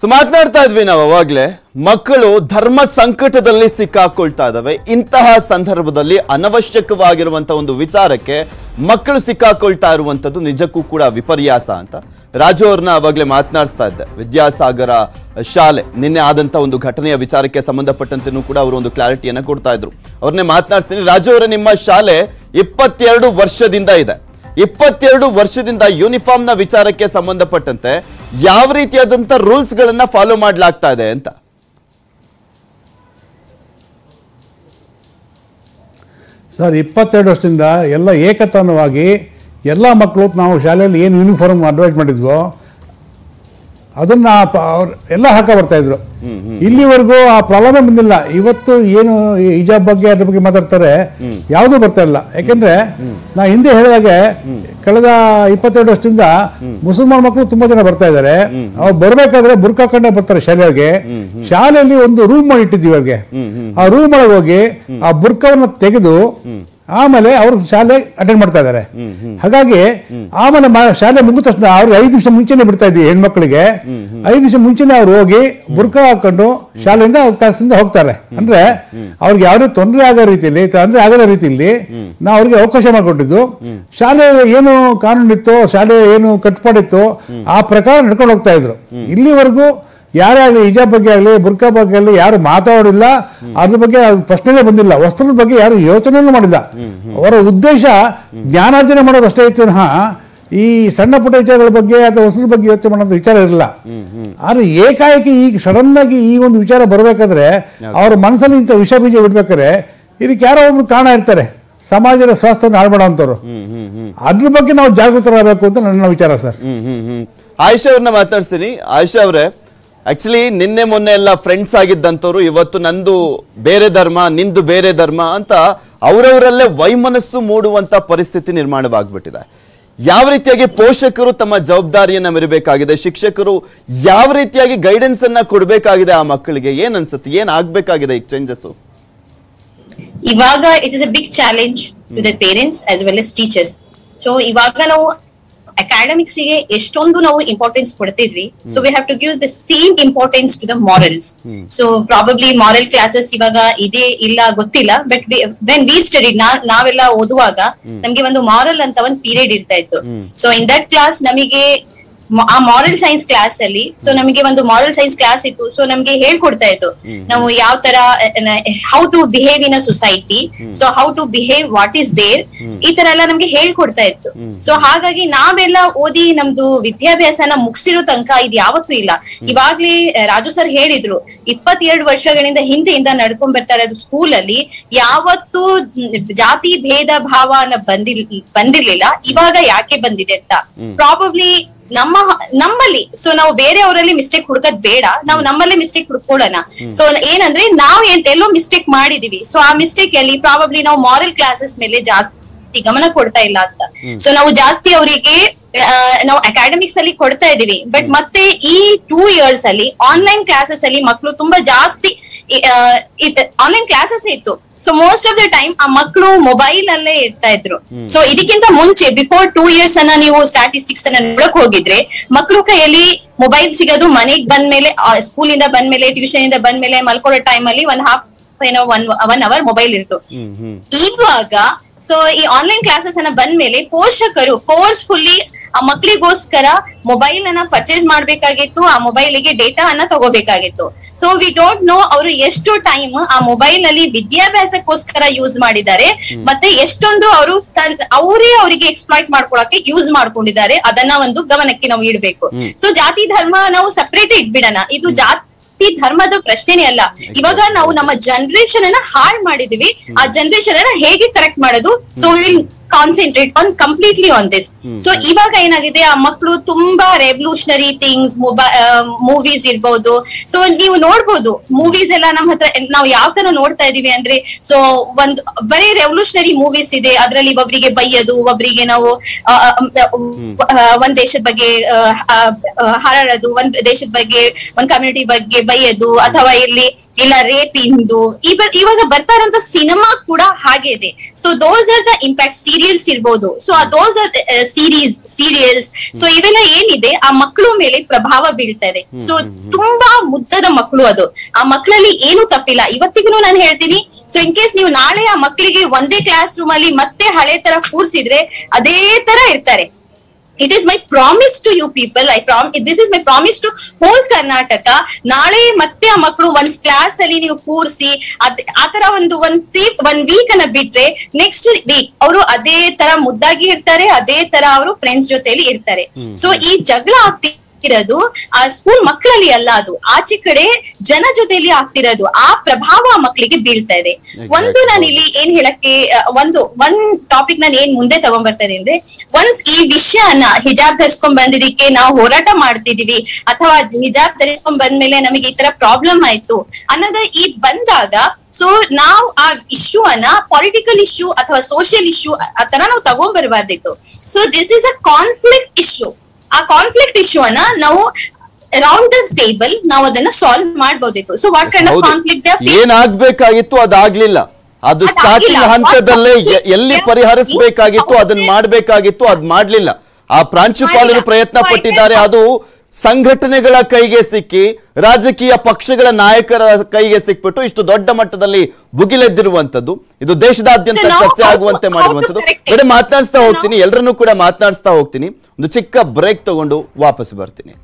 So ಮಾತನಾಡ್ತಾ ಇದ್ವಿ ನಾವು ಅವಾಗಲೇ, ಮಕ್ಕಳು ಧರ್ಮ ಸಂಕಟದಲ್ಲಿ ಸಿಕ್ಕಾಕೊಳ್ತಾ ಇದ್ದಾವೆ. ಇಂತಹ ಸಂದರ್ಭದಲ್ಲಿ ಅನವಶ್ಯಕವಾಗಿರುವಂತಹ ಒಂದು ವಿಚಾರಕ್ಕೆ ಮಕ್ಕಳು ಸಿಕ್ಕಾಕೊಳ್ತಾ ಇರುವಂತದ್ದು ನಿಜಕ್ಕೂ ಕೂಡ ವಿಪರ್ಯಾಸ ಅಂತ. ರಾಜು ಅವ್ರನ್ನ ಅವಾಗಲೇ ಮಾತನಾಡಿಸ್ತಾ ಇದ್ದೆ. ವಿದ್ಯಾಸಾಗರ ಶಾಲೆ, ನಿನ್ನೆ ಆದಂಥ ಒಂದು ಘಟನೆಯ ವಿಚಾರಕ್ಕೆ ಸಂಬಂಧಪಟ್ಟಂತೆ ಕೂಡ ಅವರು ಒಂದು ಕ್ಲಾರಿಟಿಯನ್ನ ಕೊಡ್ತಾ ಇದ್ರು. ಅವ್ರನ್ನೇ ಮಾತನಾಡ್ತೀನಿ ರಾಜು ಅವರ, ನಿಮ್ಮ ಶಾಲೆ ಇಪ್ಪತ್ತೆರಡು ವರ್ಷದಿಂದ ಇದೆ. ಇಪ್ಪತ್ತೆರಡು ವರ್ಷದಿಂದ ಯೂನಿಫಾರ್ಮ್ನ ವಿಚಾರಕ್ಕೆ ಸಂಬಂಧಪಟ್ಟಂತೆ ಯಾವ ರೀತಿಯಾದಂಥ ರೂಲ್ಸ್ ಗಳನ್ನ ಫಾಲೋ ಮಾಡಲಾಗ್ತಾ ಇದೆ ಅಂತ? ಸರ್, ಇಪ್ಪತ್ತೆರಡು ವರ್ಷದಿಂದ ಎಲ್ಲ ಏಕತಾನವಾಗಿ ಎಲ್ಲ ಮಕ್ಕಳು ನಾವು ಶಾಲೆಯಲ್ಲಿ ಏನು ಯೂನಿಫಾರ್ಮ್ ಅಡ್ವೈಸ್ ಮಾಡಿದ್ವೋ ಅದನ್ನ ಅವ್ರು ಎಲ್ಲ ಹಾಕ ಬರ್ತಾ ಇದ್ರು. ಇಲ್ಲಿವರೆಗೂ ಆ ಪ್ರಾಬ್ಲಮೇ ಬಂದಿಲ್ಲ. ಇವತ್ತು ಏನು ಈ ಬಗ್ಗೆ ಅದ್ರ ಬಗ್ಗೆ ಮಾತಾಡ್ತಾರೆ, ಯಾವುದೂ ಬರ್ತಾ ಇಲ್ಲ. ಯಾಕೆಂದ್ರೆ ನಾ ಹಿಂದೆ ಹೇಳಿದಾಗೆ ಕಳೆದ ಇಪ್ಪತ್ತೆರಡು ವರ್ಷದಿಂದ ಮುಸಲ್ಮಾನ್ ಮಕ್ಕಳು ತುಂಬಾ ಜನ ಬರ್ತಾ ಇದ್ದಾರೆ. ಅವ್ರು ಬರ್ಬೇಕಾದ್ರೆ ಬುರ್ಕ್ ಹಾಕೊಂಡೇ ಬರ್ತಾರೆ ಶಾಲೆಗೆ. ಶಾಲೆಯಲ್ಲಿ ಒಂದು ರೂಮ್ ಮಾಡಿ ಇಟ್ಟಿದ್ದೀವಿ ಅವ್ರಿಗೆ. ಆ ರೂಮ್ ಒಳಗೆ ಹೋಗಿ ಆ ಬುರ್ಕವನ್ನ ತೆಗೆದು ಆಮೇಲೆ ಅವರು ಶಾಲೆ ಅಟೆಂಡ್ ಮಾಡ್ತಾ ಇದ್ದಾರೆ. ಹಾಗಾಗಿ ಆಮೇಲೆ ಶಾಲೆ ಮುಗಿದ ತಕ್ಷಣ ಅವ್ರಿಗೆ ಐದು ನಿಮಿಷ ಮುಂಚೆನೆ ಬಿಡ್ತಾ ಇದ್ವಿ ಹೆಣ್ಮಕ್ಳಿಗೆ. ಐದು ನಿಮಿಷ ಮುಂಚೆನೆ ಅವ್ರು ಹೋಗಿ ಬುರ್ಕ ಹಾಕೊಂಡು ಶಾಲೆಯಿಂದ ಕ್ಲಾಸಿಂದ ಹೋಗ್ತಾರೆ. ಅಂದ್ರೆ ಅವ್ರಿಗೆ ಯಾವುದೇ ತೊಂದರೆ ಆಗೋ ರೀತಿಯಲ್ಲಿ ತೊಂದರೆ ಆಗದ ರೀತಿಯಲ್ಲಿ ನಾವು ಅವ್ರಿಗೆ ಅವಕಾಶ ಮಾಡಿಕೊಟ್ಟಿದ್ದು. ಶಾಲೆ ಏನು ಕಾನೂನಿತ್ತು ಶಾಲೆ ಏನು ಕಟ್ಟುಪಾಡಿತ್ತು ಆ ಪ್ರಕಾರ ನಡ್ಕೊಂಡು ಹೋಗ್ತಾ ಇದ್ರು. ಇಲ್ಲಿವರೆಗೂ ಯಾರೇ ಆಗಲಿ ಹಿಜಾಬ್ ಬಗ್ಗೆ ಆಗಲಿ ಬುರ್ಕಾ ಬಗ್ಗೆ ಆಗಲಿ ಯಾರು ಮಾತಾಡಿಲ್ಲ ಅದ್ರ ಬಗ್ಗೆ ಪ್ರಶ್ನೆ ಪ್ರಶ್ನೆನೇ ಬಂದಿಲ್ಲ. ವಸ್ತ್ರದ ಬಗ್ಗೆ ಯಾರು ಯೋಚನೆನೂ ಮಾಡಿಲ್ಲ. ಅವರ ಉದ್ದೇಶ ಜ್ಞಾನಾರ್ಜನೆ ಮಾಡೋದು ಅಷ್ಟೇ ಇತ್ತು ವಿನಃ ಈ ಸಣ್ಣ ಪುಟ್ಟ ವಿಚಾರಗಳ ಬಗ್ಗೆ ಅಥವಾ ವಸ್ತ್ರದ ಬಗ್ಗೆ ಯೋಚನೆ ಮಾಡೋದು ವಿಚಾರ ಇರಲಿಲ್ಲ. ಆದ್ರೆ ಏಕಾಏಕಿ ಈಗ ಸಡನ್ ಆಗಿ ಈ ಒಂದು ವಿಚಾರ ಬರಬೇಕಾದ್ರೆ ಅವ್ರ ಮನಸ್ಸಲ್ಲಿ ಇಂಥ ವಿಷ ಬೀಜ ಬಿಡ್ಬೇಕಾದ್ರೆ ಇದಕ್ಕೆ ಯಾರೋ ಒಬ್ರು ಕಾರಣ ಇರ್ತಾರೆ. ಸಮಾಜದ ಸ್ವಾಸ್ಥ್ಯವನ್ನು ಹಾಳು ಅದ್ರ ಬಗ್ಗೆ ನಾವು ಜಾಗೃತರಾಗಬೇಕು ಅಂತ ನನ್ನ ವಿಚಾರ ಸರ್. ಆಯುಷಾ ಅವ್ರನ್ನ ಮಾತಾಡ್ತೀನಿ ಆಯುಷಾ ಅವ್ರೆ ಆಕ್ಚುಲಿ ನಿನ್ನೆ ಮೊನ್ನೆ ಎಲ್ಲ ಫ್ರೆಂಡ್ಸ್ ಆಗಿದ್ದಂಥವ್ರು ಇವತ್ತು ನಂದು ಬೇರೆ ಧರ್ಮ ನಿಂದು ಬೇರೆ ಧರ್ಮ ಅಂತ ಅವರವರಲ್ಲೇ ವೈಮನಸ್ಸು ಮೂಡುವಂತ ಪರಿಸ್ಥಿತಿ ನಿರ್ಮಾಣವಾಗ್ಬಿಟ್ಟಿದೆ. ಯಾವ ರೀತಿಯಾಗಿ ಪೋಷಕರು ತಮ್ಮ ಜವಾಬ್ದಾರಿಯನ್ನ ಮೆರಬೇಕಾಗಿದೆ ಶಿಕ್ಷಕರು ಯಾವ ರೀತಿಯಾಗಿ ಗೈಡೆನ್ಸ್ ಅನ್ನ ಕೊಡಬೇಕಾಗಿದೆ ಆ ಮಕ್ಕಳಿಗೆ? ಏನ್ ಅನ್ಸುತ್ತೆ? ಏನ್ ಆಗ್ಬೇಕಾಗಿದೆ ಈ ಚೇಂಜಸ್ ಇವಾಗ it is a big challenge to the parents as well as teachers so ಇವಾಗ ನಾವು ಅಕಾಡೆಮಿಕ್ಸ್ಗೆ ಎಷ್ಟೊಂದು ನಾವು ಇಂಪಾರ್ಟೆನ್ಸ್ ಕೊಡ್ತಿದ್ವಿ. So we have to give the same importance to the morals so probably moral classes ಇವಾಗ ಇದೆ ಇಲ್ಲ ಗೊತ್ತಿಲ್ಲ. ಬಟ್ ವೆನ್ ವಿ ಸ್ಟಡಿ ನಾವೆಲ್ಲ ಓದುವಾಗ ನಮ್ಗೆ ಒಂದು ಮಾರಲ್ ಅಂತ ಒಂದು ಪೀರಿಯಡ್ ಇರ್ತಾ ಇತ್ತು. ಸೊ ಇನ್ ದಟ್ ಕ್ಲಾಸ್ ನಮಗೆ ಆ ಮಾರಲ್ ಸೈನ್ಸ್ ಕ್ಲಾಸ್ ಅಲ್ಲಿ ಸೊ ನಮಗೆ ಒಂದು ಮಾರಲ್ ಸೈನ್ಸ್ ಕ್ಲಾಸ್ ಇತ್ತು ಸೊ ನಮ್ಗೆ ಹೇಳ್ಕೊಡ್ತಾ ಇತ್ತು ನಾವು ಯಾವ ತರ how to behave in a society so how to behave what is there ಈ ತರ ಎಲ್ಲ ನಮ್ಗೆ ಹೇಳ್ಕೊಡ್ತಾ ಇತ್ತು. ಸೊ ಹಾಗಾಗಿ ನಾವೆಲ್ಲ ಓದಿ ನಮ್ದು ವಿದ್ಯಾಭ್ಯಾಸನ ಮುಗಿಸಿರೋ ತನಕ ಇದು ಯಾವತ್ತೂ ಇಲ್ಲ. ಇವಾಗ್ಲೇ ರಾಜು ಸರ್ ಹೇಳಿದ್ರು ಇಪ್ಪತ್ತೆರಡು ವರ್ಷಗಳಿಂದ ಹಿಂದೆಯಿಂದ ನಡ್ಕೊಂಡ್ ಬರ್ತಾರೆ ಅದು ಸ್ಕೂಲ್ ಅಲ್ಲಿ ಯಾವತ್ತೂ ಜಾತಿ ಭೇದ ಭಾವ ಅನ್ನೋ ಬಂದಿರ್ಲಿಲ್ಲ ಇವಾಗ ಯಾಕೆ ಬಂದಿದೆ ಅಂತ. ಪ್ರಾಬಬ್ಲಿ ನಮ್ಮ ನಮ್ಮಲ್ಲಿ ಸೊ ನಾವು ಬೇರೆಯವರಲ್ಲಿ ಮಿಸ್ಟೇಕ್ ಹುಡುಕದ್ ಬೇಡ. ನಾವು ನಮ್ಮಲ್ಲೇ ಮಿಸ್ಟೇಕ್ ಹುಡ್ಕೊಳ್ಳೋಣ. ಸೊ ಏನಂದ್ರೆ ನಾವು ಏನ್ ಎಲ್ಲೋ ಮಿಸ್ಟೇಕ್ ಮಾಡಿದೀವಿ. ಸೊ ಆ ಮಿಸ್ಟೇಕ್ ಅಲ್ಲಿ ಪ್ರಾಬಬ್ಲಿ ನಾವು ಮಾರಲ್ ಕ್ಲಾಸಸ್ ಮೇಲೆ ಜಾಸ್ತಿ ಗಮನ ಕೊಡ್ತಾ ಇಲ್ಲ ಅಂತ. ಸೊ ನಾವು ಜಾಸ್ತಿ ಅವರಿಗೆ ನಾವು ಅಕಾಡೆಮಿಕ್ಸ್ ಅಲ್ಲಿ ಕೊಡ್ತಾ ಇದೀವಿ. ಬಟ್ ಮತ್ತೆ ಈ ಟೂ ಇಯರ್ಸ್ ಅಲ್ಲಿ ಆನ್ಲೈನ್ ಕ್ಲಾಸಸ್ ಅಲ್ಲಿ ಮಕ್ಕಳು ತುಂಬಾ ಜಾಸ್ತಿ ಆನ್ಲೈನ್ ಕ್ಲಾಸಸ್ ಇತ್ತು. So most of the time ಆ ಮಕ್ಕಳು ಮೊಬೈಲ್ ಅಲ್ಲೇ ಇರ್ತಾ ಇದ್ರು. ಸೊ ಇದಕ್ಕಿಂತ ಮುಂಚೆ ಬಿಫೋರ್ ಟೂ ಇಯರ್ಸ್ ಅನ್ನ ನೀವು ಸ್ಟಾಟಿಸ್ಟಿಕ್ಸ್ ಅನ್ನ ನೋಡಕ್ ಹೋಗಿದ್ರೆ ಮಕ್ಕಳು ಕೈಯಲ್ಲಿ ಮೊಬೈಲ್ ಸಿಗೋದು ಮನೆಗ್ ಬಂದ್ಮೇಲೆ ಸ್ಕೂಲ್ ಇಂದ ಬಂದ್ಮೇಲೆ ಟ್ಯೂಷನ್ ಇಂದ ಬಂದ್ಮೇಲೆ ಮಲ್ಕೊಳ್ಳೋ ಟೈಮ್ ಅಲ್ಲಿ ಒಂದ್ ಹಾಫ್ ಏನೋ ಒನ್ ಒನ್ ಅವರ್ ಮೊಬೈಲ್ ಇರ್ತು. ಇವಾಗ ಸೊ ಈ ಆನ್ಲೈನ್ ಕ್ಲಾಸಸ್ ಅನ್ನ ಬಂದ್ಮೇಲೆ ಪೋಷಕರು ಫೋರ್ಸ್ಫುಲ್ಲಿ ಆ ಮಕ್ಳಿಗೋಸ್ಕರ ಮೊಬೈಲ್ ಅನ್ನ ಪರ್ಚೇಸ್ ಮಾಡ್ಬೇಕಾಗಿತ್ತು ಆ ಮೊಬೈಲಿಗೆ ಡೇಟಾ ಅನ್ನ ತಗೋಬೇಕಾಗಿತ್ತು. ಸೊ ವಿ ಡೋಂಟ್ ನೋ ಅವರು ಎಷ್ಟು ಟೈಮ್ ಆ ಮೊಬೈಲ್ ಅಲ್ಲಿ ವಿದ್ಯಾಭ್ಯಾಸಕ್ಕೋಸ್ಕರ ಯೂಸ್ ಮಾಡಿದ್ದಾರೆ ಮತ್ತೆ ಎಷ್ಟೊಂದು ಅವರು ಅವರೇ ಅವರಿಗೆ ಎಕ್ಸ್ಪ್ಲಾಯ್ಟ್ ಮಾಡ್ಕೊಳಕ್ಕೆ ಯೂಸ್ ಮಾಡ್ಕೊಂಡಿದ್ದಾರೆ ಅದನ್ನ ಒಂದು ಗಮನಕ್ಕೆ ನಾವು ಇಡಬೇಕು. ಸೊ ಜಾತಿ ಧರ್ಮ ನಾವು ಸಪರೇಟ್ ಇಟ್ಬಿಡೋಣ. ಇದು ಜಾತಿ ಧರ್ಮದ ಪ್ರಶ್ನೆನೇ ಅಲ್ಲ. ಇವಾಗ ನಾವು ನಮ್ಮ ಜನರೇಷನ್ ಅನ್ನ ಹಾಳ್ ಮಾಡಿದೀವಿ. ಆ ಜನರೇಷನ್ ಅನ್ನ ಹೇಗೆ ಕರೆಕ್ಟ್ ಮಾಡೋದು? So will concentrate on completely on this so ಇವಾಗ ಏನಾಗಿದೆ ಆ ಮಕ್ಕಳು ತುಂಬಾ ರೆವಲ್ಯೂಷನರಿ ಥಿಂಗ್ಸ್ ಮೂವೀಸ್ ಇರ್ಬೋದು. ಸೊ ನೀವು ನೋಡ್ಬೋದು ಮೂವೀಸ್ ಎಲ್ಲ ನಮ್ಮ ಹತ್ರ ನಾವು ಯಾವ ತರ ನೋಡ್ತಾ ಇದೀವಿ ಅಂದ್ರೆ ಸೊ ಒಂದು ಬರೀ ರೆವಲ್ಯೂಷನರಿ ಮೂವೀಸ್ ಇದೆ. ಅದ್ರಲ್ಲಿ ಒಬ್ರಿಗೆ ಬೈಯೋದು ಒಬ್ಬರಿಗೆ ನಾವು ಒಂದ್ ದೇಶದ ಬಗ್ಗೆ ಹಾರಾಡೋದು ಒಂದ್ ದೇಶದ ಬಗ್ಗೆ ಒಂದ್ ಕಮ್ಯುನಿಟಿ ಬಗ್ಗೆ ಬೈಯೋದು ಅಥವಾ ಇಲ್ಲಿ ಇಲ್ಲ ರೇಪ್ ಇಂದು. ಇವಾಗ ಬರ್ತಾ ಇರೋಂತ ಸಿನಿಮಾ ಕೂಡ ಹಾಗೆ ಇದೆ. So those are the impact serials ಇರ್ಬೋದು. So those series serials so ಇವೆಲ್ಲ ಏನಿದೆ ಆ ಮಕ್ಕಳು ಮೇಲೆ ಪ್ರಭಾವ ಬೀಳ್ತಾ ಇದೆ. ಸೊ ತುಂಬಾ ಮುದ್ದದ ಮಕ್ಕಳು ಅದು. ಆ ಮಕ್ಕಳಲ್ಲಿ ಏನು ತಪ್ಪಿಲ್ಲ. ಇವತ್ತಿಗೂ ನಾನು ಹೇಳ್ತೀನಿ ಸೊ ಇನ್ ಕೇಸ್ ನೀವು ನಾಳೆ ಆ ಮಕ್ಕಳಿಗೆ ಒಂದೇ ಕ್ಲಾಸ್ ರೂಮ್ ಅಲ್ಲಿ ಮತ್ತೆ ಹಳೆ ತರ ಕೂರ್ಸಿದ್ರೆ ಅದೇ ತರ ಇರ್ತಾರೆ. It is my promise to you people I prom this is my promise to whole Karnataka ನಾಳೆ ಮತ್ತೆ ಆ ಮಕ್ಕಳು ಒಂದ್ ಕ್ಲಾಸ್ ಅಲ್ಲಿ ನೀವು ಕೂರಿಸಿ ಅದ್ ಆತರ ಒಂದು ಒಂದ್ ಒಂದ್ ವೀಕ್ ಅನ್ನ ಬಿಟ್ರೆ ನೆಕ್ಸ್ಟ್ ವೀಕ್ ಅವರು ಅದೇ ತರ ಮುದ್ದಾಗಿ ಇರ್ತಾರೆ ಅದೇ ತರ ಅವರು ಫ್ರೆಂಡ್ಸ್ ಜೊತೆಲಿ ಇರ್ತಾರೆ. ಸೊ ಈ ಜಗಳ ಆಗ್ತಿರೋದು ಆ ಸ್ಕೂಲ್ ಮಕ್ಕಳಲ್ಲಿ ಅಲ್ಲ ಅದು. ಆಚೆ ಕಡೆ ಜನ ಜೊತೆಯಲ್ಲಿ ಆಗ್ತಿರೋದು. ಆ ಪ್ರಭಾವ ಆ ಮಕ್ಕಳಿಗೆ ಬೀಳ್ತಾ ಇದೆ. ಒಂದು ನಾನು ಇಲ್ಲಿ ಏನ್ ಹೇಳಕ್ಕೆ ಒಂದು ಒಂದ್ ಟಾಪಿಕ್ ನಾನು ಏನ್ ಮುಂದೆ ತಗೊಂಡ್ಬರ್ತಾ ಇದೆ ಅಂದ್ರೆ ಒನ್ಸ್ ಈ ವಿಷಯನ ಹಿಜಾಬ್ ಧರಿಸ್ಕೊಂಡ್ ಬಂದಿದ್ದಕ್ಕೆ ನಾವು ಹೋರಾಟ ಮಾಡ್ತಿದೀವಿ ಅಥವಾ ಹಿಜಾಬ್ ಧರಿಸ್ಕೊಂಡ್ ಬಂದ್ಮೇಲೆ ನಮಗೆ ಈ ತರ ಪ್ರಾಬ್ಲಮ್ ಆಯ್ತು ಅನ್ನೋದ ಈ ಬಂದಾಗ ಸೊ ನಾವು ಆ ಇಶ್ಯೂ ಅನ್ನ ಪೊಲಿಟಿಕಲ್ ಇಶ್ಯೂ ಅಥವಾ ಸೋಷಿಯಲ್ ಇಶ್ಯೂ ಆ ತರ ನಾವು ತಗೊಂಡ್ಬರ್ಬಾರ್ದಿತ್ತು so this is a conflict issue ಆ ಕಾನ್ಫ್ಲಿಕ್ಟ್ ಇಶ್ಯೂ ಅನ್ನ ನಾವು ಅರೌಂಡ್ ದ ಟೇಬಲ್ ನಾವು ಅದನ್ನ ಸಾಲ್ವ್ ಮಾಡಬಹುದು so what kind of conflict ಏನಾಗ್ಬೇಕಾಗಿತ್ತು ಅದಾಗ್ಲಿಲ್ಲ. ಅದು. ಸ್ಟಾರ್ಟಿಂಗ್ ಹಂತದಲ್ಲೇ ಎಲ್ಲಿ ಪರಿಹರಿಸಬೇಕಾಗಿತ್ತು ಅದನ್ನ ಮಾಡ್ಬೇಕಾಗಿತ್ತು ಅದ್ ಮಾಡ್ಲಿಲ್ಲ. ಆ ಪ್ರಾಂಶುಪಾಲರು. ಪ್ರಯತ್ನ ಪಟ್ಟಿದ್ದಾರೆ ಅದು ಸಂಘಟನೆಗಳ ಕೈಗೆ ಸಿಕ್ಕಿ ರಾಜಕೀಯ ಪಕ್ಷಗಳ ನಾಯಕರ ಕೈಗೆ ಸಿಕ್ಬಿಟ್ಟು ಇಷ್ಟು ದೊಡ್ಡ ಮಟ್ಟದಲ್ಲಿ ಭುಗಿಲೆದ್ದಿರುವಂತದ್ದು ಇದು ದೇಶದಾದ್ಯಂತ ಚರ್ಚೆ ಆಗುವಂತೆ ಮಾಡಿರುವಂತದ್ದು ಬೇರೆ ಮಾತನಾಡಿಸ್ತಾ ಹೋಗ್ತೀನಿ ಎಲ್ಲರನ್ನೂ ಕೂಡ ಮಾತನಾಡಿಸ್ತಾ ಹೋಗ್ತೀನಿ. ಒಂದು ಚಿಕ್ಕ ಬ್ರೇಕ್ ತಗೊಂಡು ವಾಪಸ್ ಬರ್ತೀನಿ.